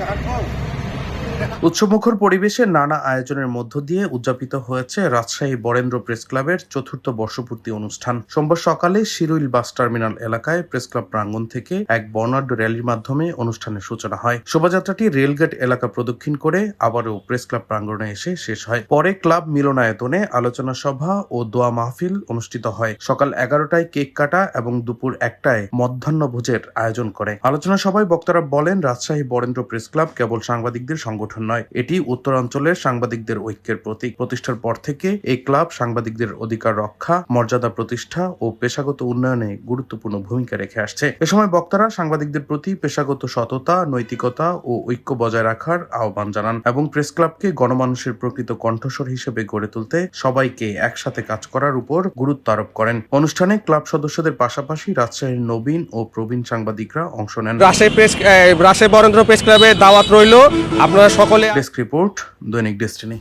Yeah. উৎসবমুখর পরিবেশে নানা আয়োজনের মধ্য দিয়ে উদযাপিত হয়েছে রাজশাহী বরেন্দ্র প্রেস ক্লাবের চতুর্থ বর্ষপূর্তি অনুষ্ঠান। সোমবার সকালে শিরুইল বাস টার্মিনাল এলাকায় প্রেস ক্লাব প্রাঙ্গণ থেকে এক বর্ণাঢ্য র্যালির মাধ্যমে অনুষ্ঠানের সূচনা হয়। শোভাযাত্রাটি রেলগেট এলাকা প্রদক্ষিণ করে আবারও প্রেস ক্লাব প্রাঙ্গণে এসে শেষ হয়। পরে ক্লাব মিলনায়তনে আলোচনা সভা ও দোয়া মাহফিল অনুষ্ঠিত হয়। সকাল এগারোটায় কেক কাটা এবং দুপুর একটায় মধ্যাহ্নভোজের আয়োজন করে। আলোচনা সভায় বক্তারা বলেন, রাজশাহী বরেন্দ্র প্রেস ক্লাব কেবল সাংবাদিকদের সংগঠন নয়, এটি উত্তরাঞ্চলের সাংবাদিকদের ঐক্যের প্রতীক। প্রতিষ্ঠার পর থেকে এই ক্লাব সাংবাদিকদের অধিকার রক্ষা, মর্যাদা প্রতিষ্ঠা ও পেশাগত উন্নয়নে গুরুত্বপূর্ণ ভূমিকা রেখে আসছে। এ সময় বক্তারা সাংবাদিকদের প্রতি পেশাগত সততা, নৈতিকতা ও ঐক্য বজায় রাখার আহ্বান জানান এবং প্রেস ক্লাবকে গণমানুষের প্রকৃত কণ্ঠস্বর হিসেবে গড়ে তুলতে সবাইকে একসাথে কাজ করার উপর গুরুত্ব আরোপ করেন। অনুষ্ঠানে ক্লাব সদস্যদের পাশাপাশি রাজশাহীর নবীন ও প্রবীণ সাংবাদিকরা অংশ নেন। রাজশাহী প্রেস রাজশাহী বরেন্দ্র প্রেস ক্লাবে দাওয়াত রইল। আপনারা সকলে ডেস্ক রিপোর্ট দৈনিক ডেস্টিনি